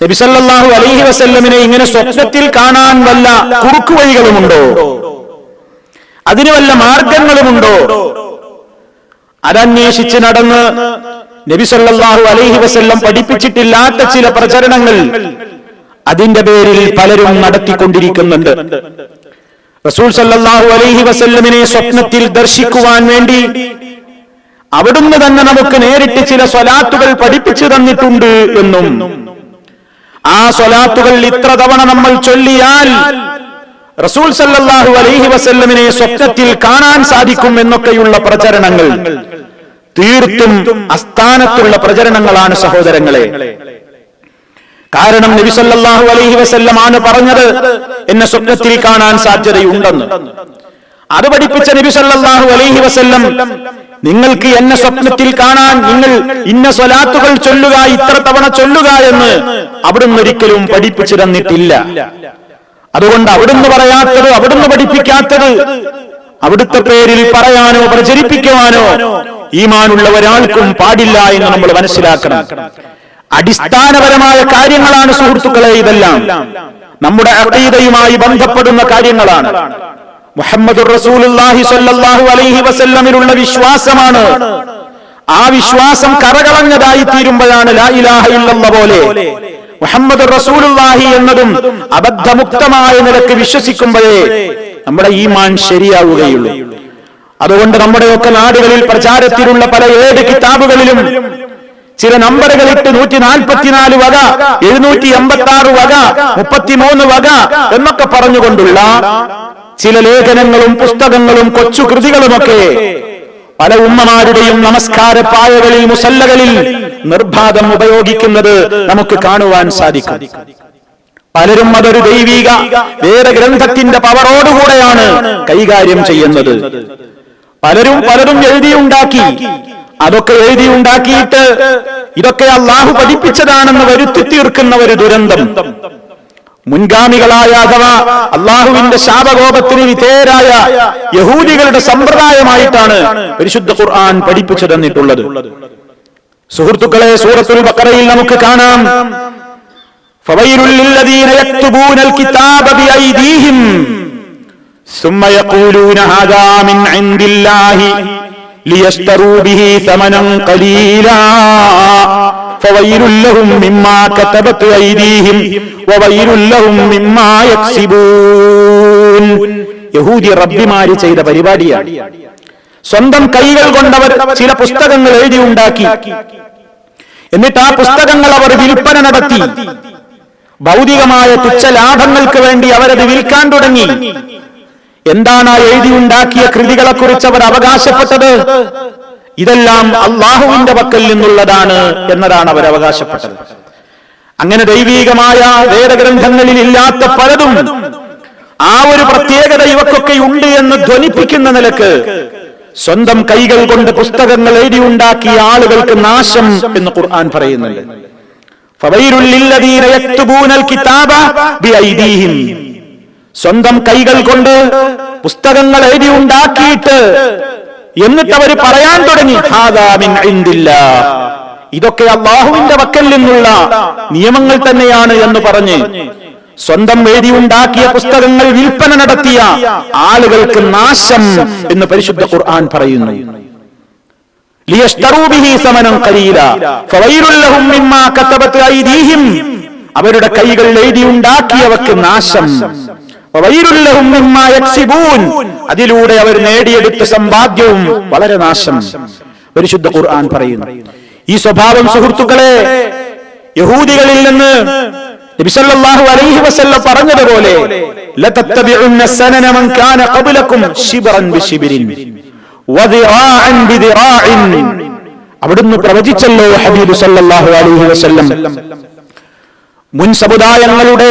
നബിസല്ലാഹു അലൈഹി വസല്ലമിനെ ഇങ്ങനെ സ്വപ്നത്തിൽ കാണാൻ വല്ല കുറുക്കു വഴികളുമുണ്ടോ? അതിന് വല്ല മാർഗങ്ങളുമുണ്ടോ? അതന്വേഷിച്ച് നടന്ന് നബിസല്ലാഹു അലൈഹി വസല്ലം പഠിപ്പിച്ചിട്ടില്ലാത്ത ചില പ്രചരണങ്ങൾ അതിന്റെ പേരിൽ പലരും നടത്തിക്കൊണ്ടിരിക്കുന്നുണ്ട്. റസൂൽ സല്ലാഹു അലൈഹി വസല്ലമിനെ സ്വപ്നത്തിൽ ദർശിക്കുവാൻ വേണ്ടി അവിടുന്ന് തന്നെ നമുക്ക് നേരിട്ട് ചില സ്വലാത്തുകൾ പഠിപ്പിച്ചു തന്നിട്ടുണ്ട് എന്നും ആ സ്വലാത്തുകൾ ഇത്ര തവണ നമ്മൾ ചൊല്ലിയാൽ റസൂൽ സല്ലാഹു അലൈഹി വസല്ലമിനെ സ്വപ്നത്തിൽ കാണാൻ സാധിക്കും എന്നൊക്കെയുള്ള പ്രചരണങ്ങൾ തീർത്തും അസ്ഥാനത്തുള്ള പ്രചരണങ്ങളാണ് സഹോദരങ്ങളെ. കാരണം നബി സല്ലല്ലാഹു അലൈഹി വസല്ലമാണ് പറഞ്ഞത് എന്നെ സ്വപ്നത്തിൽ കാണാൻ സാധ്യതയുണ്ടെന്ന്. അത് പഠിപ്പിച്ച നബി സല്ലല്ലാഹു അലൈഹി വസല്ലം നിങ്ങൾക്ക് എന്നെ സ്വപ്നത്തിൽ കാണാൻ നിങ്ങൾ ഇന്ന സ്വലാത്തുകൾ ചൊല്ലുക ഇത്ര തവണ ചൊല്ലുക എന്ന് അവിടുന്ന് ഒരിക്കലും പഠിപ്പിച്ചു തന്നിട്ടില്ല അതുകൊണ്ട് അവിടുന്ന് പറയാത്തത് അവിടുന്ന് പഠിപ്പിക്കാത്തത് അവിടുത്തെ പേരിൽ പറയാനോ പ്രചരിപ്പിക്കുവാനോ ഈമാനുള്ള ഒരാൾക്കും പാടില്ല എന്ന് നമ്മൾ മനസ്സിലാക്കണം. അടിസ്ഥാനപരമായ കാര്യങ്ങളാണ് സുഹൃത്തുക്കളെ ഇതെല്ലാം. നമ്മുടെ അഖീദയുമായി ബന്ധപ്പെടുന്ന കാര്യങ്ങളാണ്. മുഹമ്മദ് റസൂലുള്ളാഹി സ്വല്ലല്ലാഹു അലൈഹി വസല്ലമിലുള്ള വിശ്വാസമാണ്. ആ വിശ്വാസം കറകളഞ്ഞതായി തീരുമ്പോഴാണ് ലാ ഇലാഹ പോലെ മുഹമ്മദ് റസൂലുള്ളാഹി എന്നതും അബദ്ധമുക്തമായ നിലയ്ക്ക് വിശ്വസിക്കുമ്പോഴേ നമ്മുടെ ഈമാൻ ശരിയാവുകയുള്ളൂ. അതുകൊണ്ട് നമ്മുടെയൊക്കെ നാടുകളിൽ പ്രചാരത്തിലുള്ള പല ഏഴ് കിതാബുകളിലും ചില നമ്പറുകൾ ഇട്ട് നൂറ്റി നാൽപ്പത്തിനാല് വക എഴുന്നൂറ്റി എൺപത്തി ആറ് വക മുപ്പത്തിമൂന്ന് വക എന്നൊക്കെ പറഞ്ഞുകൊണ്ടുള്ള ചില ലേഖനങ്ങളും പുസ്തകങ്ങളും കൊച്ചു കൃതികളുമൊക്കെ പല ഉമ്മമാരുടെയും നമസ്കാര പായകളിൽ മുസല്ലകളിൽ നിർബാധം ഉപയോഗിക്കുന്നത് നമുക്ക് കാണുവാൻ സാധിക്കും. പലരും അതൊരു ദൈവിക വേദഗ്രന്ഥത്തിന്റെ പവറോടുകൂടെയാണ് കൈകാര്യം ചെയ്യുന്നത്. പലരും പലരും എഴുതിയുണ്ടാക്കി. അതൊക്കെ എഴുതിയുണ്ടാക്കിയിട്ട് ഇതൊക്കെ അള്ളാഹു പഠിപ്പിച്ചതാണെന്ന് വരുത്തി തീർക്കുന്ന ഒരു ദുരന്തം. മുൻഗാമികളായ അഥവാ അള്ളാഹുവിന്റെ ശാപകോപത്തിന് വിധേയരായ യഹൂദികളുടെ സമ്പ്രദായമായിട്ടാണ് പരിശുദ്ധ ഖുർആൻ പഠിപ്പിച്ചു തന്നിട്ടുള്ളത് സുഹൃത്തുക്കളെ സൂറത്തുൽ ബക്കറയിൽ നമുക്ക് കാണാം فويل للذين يكتبون الكتاب بأيديهم ثم يقولون هذا من عند الله ليشتروا به ثمنا قليلا യഹൂദി റബ്ബിമാര് ചെയ്ത പരിപാടിയാണ്. സ്വന്തം കൈകൾ കൊണ്ടവർ ചില പുസ്തകങ്ങൾ എഴുതി ഉണ്ടാക്കി എന്നിട്ട് ആ പുസ്തകങ്ങൾ അവർ വിൽപ്പന നടത്തി. ഭൗതികമായ തുച്ഛ ലാഭങ്ങൾക്ക് വേണ്ടി അവരത് വിൽക്കാൻ തുടങ്ങി. എന്താണ് ആ എഴുതിയുണ്ടാക്കിയ കൃതികളെക്കുറിച്ച് അവർ അവകാശപ്പെട്ടത്? ഇതെല്ലാം അള്ളാഹുവിന്റെ പക്കൽ നിന്നുള്ളതാണ് എന്നതാണ് അവർ അവകാശപ്പെട്ടത്. അങ്ങനെ ദൈവീകമായ വേദഗ്രന്ഥങ്ങളിൽ ഇല്ലാത്ത പലതും ആ ഒരു പ്രത്യേകത ഇവക്കൊക്കെ ഉണ്ട് എന്ന് ധ്വനിപ്പിക്കുന്ന നിലയ്ക്ക് സ്വന്തം കൈകൾ കൊണ്ട് പുസ്തകങ്ങൾ എഴുതിയുണ്ടാക്കിയ ആളുകൾക്ക് നാശം എന്ന് ഖുർആൻ പറയുന്നുണ്ട്. സ്വന്തം കൈകൾ കൊണ്ട് പുസ്തകങ്ങൾ എഴുതി ഉണ്ടാക്കിയിട്ട് എന്നിട്ട് അവർ പറയാൻ തുടങ്ങി. ഇതൊക്കെ അള്ളാഹുവിന്റെ വക്കൽ നിന്നുള്ള നിയമങ്ങൾ തന്നെയാണ് എന്ന് പറഞ്ഞ് സ്വന്തം വേദി ഉണ്ടാക്കിയ പുസ്തകങ്ങൾ വിൽപ്പന നടത്തിയ ആളുകൾക്ക് നാശം എന്ന് പരിശുദ്ധ ഖുർആൻ പറയുന്നു. അവരുടെ കൈകൾ എഴുതി ഉണ്ടാക്കിയവർക്ക് നാശം. അതിലൂടെ അവർ നേടിയെടുത്ത സമ്പാദ്യവും വളരെ നാശം. പരിശുദ്ധ ഖുർആൻ പറയുന്നു. ഈ സ്വഭാവം സുഹൃത്തുക്കളെ യഹൂദികളിൽ നിന്ന് നബി സല്ലല്ലാഹു അലൈഹി വസല്ലം പറഞ്ഞതുപോലെ അവിടുന്ന് പ്രവചിച്ചല്ലോ ഹബീബ് സല്ലല്ലാഹു അലൈഹി വസല്ലം. മുൻ സമുദായങ്ങളുടെ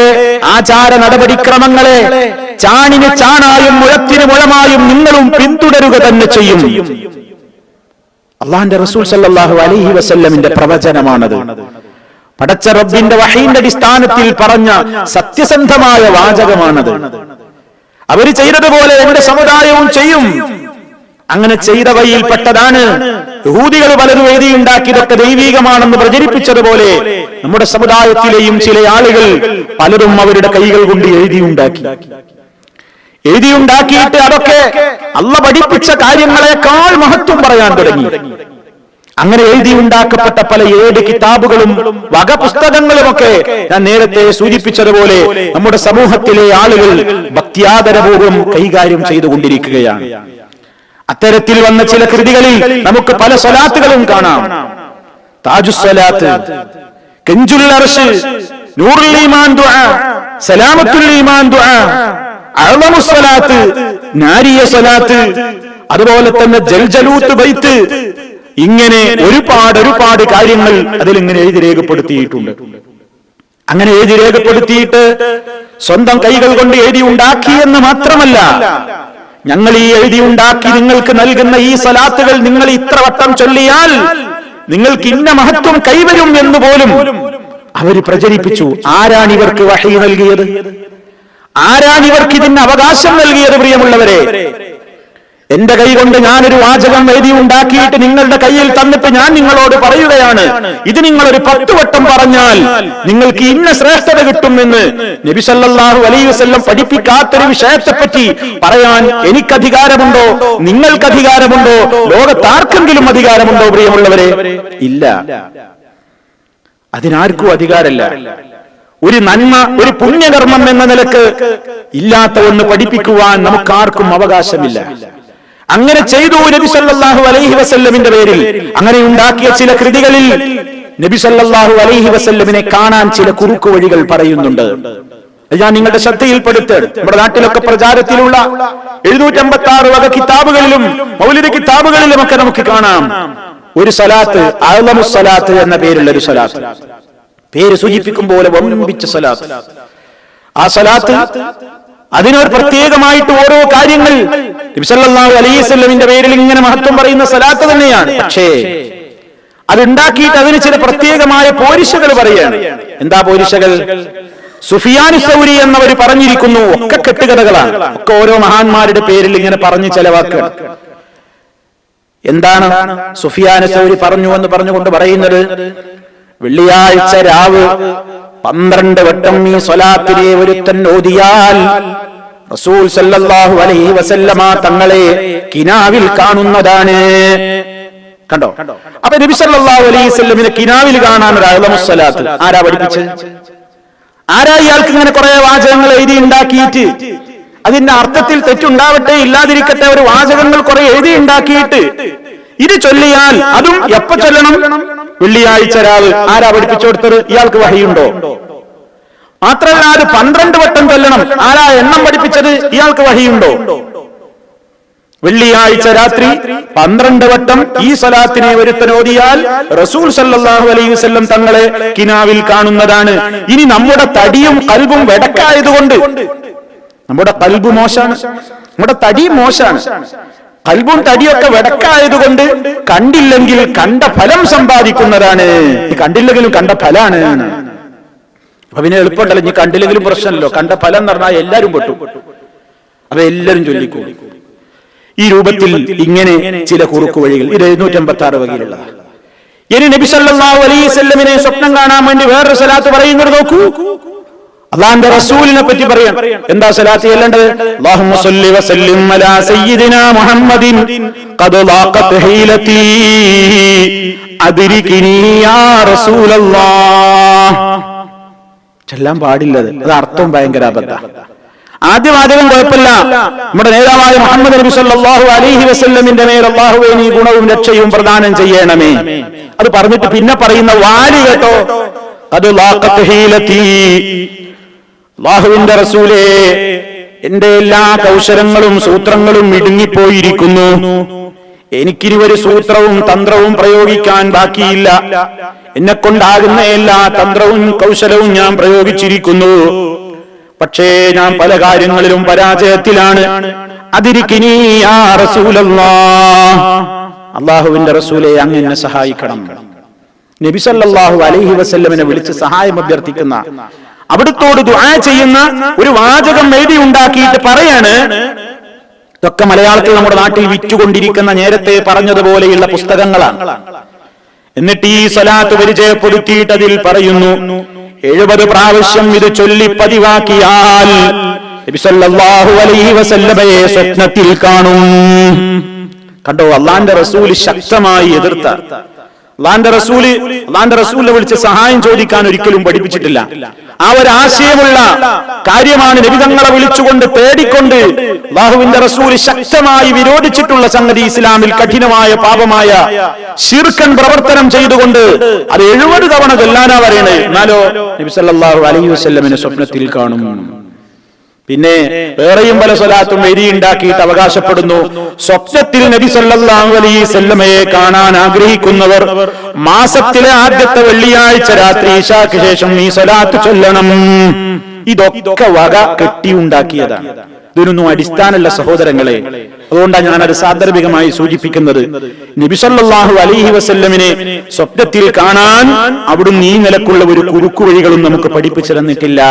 ആചാര നടപടിക്രമങ്ങളെ ചാണിന് ചാണായും മുഴത്തിന് മുഴമായും നിങ്ങളും പിന്തുടരുക തന്നെ ചെയ്യും. അള്ളാഹിന്റെ റസൂൽ സല്ലാഹു അലൈഹി വസല്ലമിന്റെ പ്രവചനമാണത്. പടച്ച റബ്ബിന്റെ വഹീന്റെ അടിസ്ഥാനത്തിൽ പറഞ്ഞ സത്യസന്ധമായ വാചകമാണത്. അവർ ചെയ്തതുപോലെ എന്റെ സമുദായവും ചെയ്യും. അങ്ങനെ ചെയ്തവയിൽപ്പെട്ടതാണ് യഹൂദികൾ പലരും എഴുതിയുണ്ടാക്കിയതൊക്കെ ദൈവീകമാണെന്ന് പ്രചരിപ്പിച്ചതുപോലെ നമ്മുടെ സമുദായത്തിലെയും ചില ആളുകൾ പലരും അവരുടെ കൈകൾ കൊണ്ട് എഴുതിയുണ്ടാക്കി. എഴുതിയുണ്ടാക്കിയിട്ട് അതൊക്കെ അള്ള പഠിപ്പിച്ച കാര്യങ്ങളെക്കാൾ മഹത്വം പറയാൻ തുടങ്ങി. അങ്ങനെ എഴുതിയുണ്ടാക്കപ്പെട്ട പല ഏഴ് കിതാബുകളും വക പുസ്തകങ്ങളുമൊക്കെ ഞാൻ നേരത്തെ സൂചിപ്പിച്ചതുപോലെ നമ്മുടെ സമൂഹത്തിലെ ആളുകൾ ഭക്തിയാദരപൂർവം കൈകാര്യം ചെയ്തുകൊണ്ടിരിക്കുകയാണ്. അത്തരത്തിൽ വന്ന ചില കൃതികളിൽ നമുക്ക് പല സ്വലാത്തുകളും കാണാം. താജുസ്വലാത്ത് കെഞ്ചുൽ അർഷ് നൂറുൽ ഈമാൻ ദുആ സലാമത്തുൽ ഈമാൻ ദുആ സ്വലാത്ത് നാരിയ സ്വലാത്ത് അതുപോലെ തന്നെ ജൽജലൂത്ത് ബൈത്ത്. ഇങ്ങനെ ഒരുപാട് ഒരുപാട് കാര്യങ്ങൾ അതിൽ ഇങ്ങനെ എഴുതി രേഖപ്പെടുത്തിയിട്ടുണ്ട്. അങ്ങനെ എഴുതി രേഖപ്പെടുത്തിയിട്ട് സ്വന്തം കൈകൾ കൊണ്ട് എഴുതി ഉണ്ടാക്കി എന്ന് മാത്രമല്ല ഞങ്ങൾ ഈ എഴുതി ഉണ്ടാക്കി നിങ്ങൾക്ക് നൽകുന്ന ഈ സലാത്തുകൾ നിങ്ങൾ ഇത്ര വട്ടം ചൊല്ലിയാൽ നിങ്ങൾക്ക് ഇന്ന മഹത്വം കൈവരും എന്ന് പോലും അവർ പ്രചരിപ്പിച്ചു. ആരാണ് ഇവർക്ക് വഹി നൽകിയത്? ആരാണ് ഇവർക്ക് ഇതിന് അവകാശം നൽകിയത് പ്രിയമുള്ളവരെ? എന്റെ കൈ കൊണ്ട് ഞാനൊരു വാചകം എഴുതി ഉണ്ടാക്കിയിട്ട് നിങ്ങളുടെ കയ്യിൽ തന്നിട്ട് ഞാൻ നിങ്ങളോട് പറയുകയാണ്. ഇത് നിങ്ങൾ ഒരു പത്ത് വട്ടം പറഞ്ഞാൽ നിങ്ങൾക്ക് ഇന്ന ശ്രേഷ്ഠത കിട്ടുമെന്ന് നബി സല്ലല്ലാഹു അലൈഹി വസല്ലം പഠിപ്പിക്കാത്തൊരു വിഷയത്തെപ്പറ്റി പറയാൻ എനിക്ക് അധികാരമുണ്ടോ നിങ്ങൾക്ക് അധികാരമുണ്ടോ ലോകത്താർക്കെങ്കിലും അധികാരമുണ്ടോ പ്രിയമുള്ളവരെ? ഇല്ല. അതിനാർക്കും അധികാരമില്ല. ഒരു നന്മ ഒരു പുണ്യകർമ്മം എന്ന നിലയ്ക്ക് ഇല്ലാത്ത ഒന്ന് പഠിപ്പിക്കുവാൻ നമുക്കാർക്കും അവകാശമില്ല. അങ്ങനെ ചെയ്തു നബി സല്ലാഹു അലൈഹി വസല്ലമിന്റെ പേരിൽ. അങ്ങനെ ഉണ്ടാക്കിയ ചില കൃതികളിൽ നബി സല്ലാഹു അലൈഹി വസല്ലമിനെ കാണാൻ ചില കുറുക്കു വഴികൾ പറയുന്നുണ്ട്. ഞാൻ നിങ്ങളുടെ ശ്രദ്ധയിൽപ്പെടുത്ത്. നമ്മുടെ നാട്ടിലൊക്കെ പ്രചാരത്തിലുള്ള എഴുന്നൂറ്റമ്പത്തി ആറ് വക കിതാബുകളിലും മൗലിക കിതാബുകളിലും ഒക്കെ നമുക്ക് കാണാം. ഒരു സലാത്ത് അഅ്ലമു സലാത്ത് എന്ന പേരുള്ള ഒരു സലാത്ത്. പേര് സൂചിപ്പിക്കും പോലെ വമ്പിച്ച സലാത്ത്. ആ സലാത്ത് അതിനൊരു പ്രത്യേകമായിട്ട് ഓരോ കാര്യങ്ങൾ നബിസല്ലാഹു അലൈവല്ലമിന്റെ പേരിൽ ഇങ്ങനെ മഹത്വം പറയുന്ന സലാത്ത് തന്നെയാണ്. പക്ഷേ അതുണ്ടാക്കിയിട്ട് അതിന് ചില പ്രത്യേകമായ പോരിശകൾ പറയാണ്. എന്താ പോരിശകൾ സുഫിയാനു സൗരി എന്നവർ പറഞ്ഞിരിക്കുന്നു ഒക്കെ കെട്ടുകഥകളാണ്. ഒക്കെ ഓരോ മഹാന്മാരുടെ പേരിൽ ഇങ്ങനെ പറഞ്ഞു ചില വാക്കുകൾ എന്താണ് സുഫിയാനു സൗരി പറഞ്ഞു എന്ന് പറഞ്ഞുകൊണ്ട് പറയുന്നത്? വെള്ളിയാഴ്ച രാവ് പന്ത്രണ്ട് വട്ടം ഈ സ്വലാത്തിനെ ഒരുത്തൻ ഓതിയാൽ റസൂൽ സല്ലല്ലാഹു അലൈഹി വസല്ലമ തങ്ങളെ കിനാവിൽ കാണുന്നതാണ്. കണ്ടോ? അപ്പൊ നബി സല്ലല്ലാഹു അലൈഹി വസല്ലമിനെ കിനാവിൽ കാണാൻ ഒരു അഅ്ലമുസ്സലാത്ത് ആരാ പഠിപ്പിച്ചത്? ആരാ ഇയാൾക്ക് ഇങ്ങനെ കുറെ വാചകങ്ങൾ എഴുതി ഉണ്ടാക്കിയിട്ട് അതിന്റെ അർത്ഥത്തിൽ തെറ്റുണ്ടാവട്ടെ ഇല്ലാതിരിക്കട്ടെ ഒരു വാചകങ്ങൾ കുറെ എഴുതി ഉണ്ടാക്കിയിട്ട് ഇത് ചൊല്ലിയാൽ അതും എപ്പോ ചൊല്ലണം? വെള്ളിയാഴ്ച രാവ് ആരാ പഠിപ്പിച്ചു കൊടുത്തത്? ഇയാൾക്ക് വഹിയുണ്ടോ മാത്രമല്ല അത് പന്ത്രണ്ട് വട്ടം ചൊല്ലണം. ആരാ എണ്ണം പഠിപ്പിച്ചത്? ഇയാൾക്ക് വഹിയുണ്ടോ വെള്ളിയാഴ്ച രാത്രി പന്ത്രണ്ട് വട്ടം ഈ സ്വലാത്തിനെ ഒരുത്തനോദിയാൽ റസൂൽ സല്ലാഹു അലൈഹി വസ്ല്ലം തങ്ങളെ കിനാവിൽ കാണുന്നതാണ്. ഇനി നമ്മുടെ തടിയും കൽബും വെടക്കായതുകൊണ്ട് നമ്മുടെ കൽബ് മോശാണ്. നമ്മുടെ തടി മോശാണ്. കൽബും തടിയൊക്കെ വെടക്കായതുകൊണ്ട് കണ്ടില്ലെങ്കിൽ കണ്ട ഫലം സമ്പാദിക്കുന്നതാണ്. കണ്ടില്ലെങ്കിലും കണ്ട ഫലാണ്. അപ്പൊ പിന്നെ എളുപ്പമുണ്ടല്ലോ ഇനി കണ്ടില്ലെങ്കിലും പ്രശ്നമല്ലോ കണ്ട ഫലം എന്ന് പറഞ്ഞാൽ എല്ലാരും പെട്ടു. അപ്പൊ എല്ലാരും ചൊല്ലിക്കൂടി ഈ രൂപത്തിൽ ഇങ്ങനെ ചില കുറുക്കു വഴികൾ. ഇത് എഴുന്നൂറ്റമ്പത്തി ആറ് വകയിലുള്ളതാണ് ഇനി നബി സല്ലല്ലാഹു അലൈഹി വസല്ലമിനെ സ്വപ്നം കാണാൻ വേണ്ടി വേറൊരു സലാത്ത് പറയുന്നത് നോക്കൂ. അള്ളാന്റെ റസൂലിനെ പറ്റി പറയാം എന്താ സലാത്ത് ചെല്ലേണ്ടത് അല്ലാഹുമ്മ സ്വല്ലി വസല്ലിം അലാ സയ്യിദിനാ മുഹമ്മദിൻ ഖദ് ഹീലതി അദ്രികിനി യാ റസൂലല്ലാഹ്. ചെല്ലാൻ പാടില്ലത് അത്. അർത്ഥം ഭയങ്കര അബദ്ധ. ആദ്യ വാചകം കുഴപ്പമില്ല. നമ്മുടെ നേതാവായ മുഹമ്മദ് നബി സല്ലല്ലാഹു അലൈഹി വസ്ല്ലമിന്റെ മേൽ അള്ളാഹുവേ നീ ഗുണവും രക്ഷയും പ്രദാനം ചെയ്യണമേ. അത് പറഞ്ഞിട്ട് പിന്നെ പറയുന്ന വാലി കേട്ടോ. അത് ലാഹുവിന്റെ അള്ളാഹുവിന്റെ റസൂലേ എന്റെ എല്ലാ കൗശലങ്ങളും സൂത്രങ്ങളും ഇടുങ്ങിപ്പോയിരിക്കുന്നു. എനിക്കിനി ഒരു സൂത്രവും തന്ത്രവും പ്രയോഗിക്കാൻ ബാക്കിയില്ല. എന്നെ കൊണ്ടാകുന്ന എല്ലാ തന്ത്രവും കൗശലവും ഞാൻ പ്രയോഗിച്ചിരിക്കുന്നു. പക്ഷേ ഞാൻ പല കാര്യങ്ങളിലും പരാജയത്തിലാണ്. അള്ളാഹുവിന്റെ റസൂലെ അങ്ങ് എന്നെ സഹായിക്കണം. നബിസല്ലാഹു അലൈഹി വസല്ലമിനെ വിളിച്ച് സഹായം അഭ്യർത്ഥിക്കുന്ന അവിടുത്തോട് ദുആ ചെയ്യുന്ന ഒരു വാചകം എഴുതി ഉണ്ടാക്കിയിട്ട് പറയാണ് ഇതൊക്കെ മലയാളത്തിൽ നമ്മുടെ നാട്ടിൽ വിറ്റുകൊണ്ടിരിക്കുന്ന നേരത്തെ പറഞ്ഞതുപോലെയുള്ള പുസ്തകങ്ങളാണ്. എന്നിട്ട് ഈ സ്വലാത്ത് പരിചയപ്പെടുത്തിയിട്ട് അതിൽ പറയുന്നു എഴുപത് പ്രാവശ്യം ഇത് ചൊല്ലി പതിവാക്കിയാൽ സ്വപ്നത്തിൽ കാണും. കണ്ടോ അള്ളാന്റെ റസൂൽ ശക്തമായി എതിർത്ത. അള്ളാന്റെ റസൂൽ അള്ളാന്റെ റസൂലിനെ വിളിച്ച് സഹായം ചോദിക്കാൻ ഒരിക്കലും പഠിപ്പിച്ചിട്ടില്ല. ആ ഒരു ആശയമുള്ള കാര്യമാണ് നബിതങ്ങളെ വിളിച്ചുകൊണ്ട് തേടിക്കൊണ്ട് അള്ളാഹുവിന്റെ റസൂൽ ശക്തമായി വിരോധിച്ചിട്ടുള്ള സംഗതി ഇസ്ലാമിൽ കഠിനമായ പാപമായ ശീർക്കൻ പ്രവർത്തനം ചെയ്തുകൊണ്ട് അത് എഴുപത് തവണ കൊല്ലാനാ പറയണേ. എന്നാലോ നബി സല്ലല്ലാഹു അലൈഹി വസല്ലമിനെ സ്വപ്നത്തിൽ കാണും. പിന്നെ വേറെയും പല സ്വലാത്തും എരിയുണ്ടാക്കിയിട്ട് അവകാശപ്പെടുന്നു. സ്വപ്നത്തിൽ നബി സല്ലല്ലാഹു അലൈഹി വസല്ലമയെ കാണാൻ ആഗ്രഹിക്കുന്നവർ മാസത്തിലെ ആദ്യത്തെ വെള്ളിയാഴ്ച രാത്രി ഈശാക്ക് ശേഷം ഈ സ്വലാത്ത് ചൊല്ലണം. ഇതൊക്കെ വക കെട്ടിയുണ്ടാക്കിയതാണ്. ഇതിനൊന്നും അടിസ്ഥാനമല്ല സഹോദരങ്ങളെ. അതുകൊണ്ടാണ് ഞാൻ അത് സാന്ദർഭികമായി സൂചിപ്പിക്കുന്നത്. നബിസല്ലാഹു അലൈഹി വസല്ലമിനെ സ്വപ്നത്തിൽ കാണാൻ അവിടുന്ന് ഈ നിലക്കുള്ള ഒരു കുറുക്കുവഴികളും നമുക്ക് പഠിപ്പിച്ചു തന്നിട്ടില്ല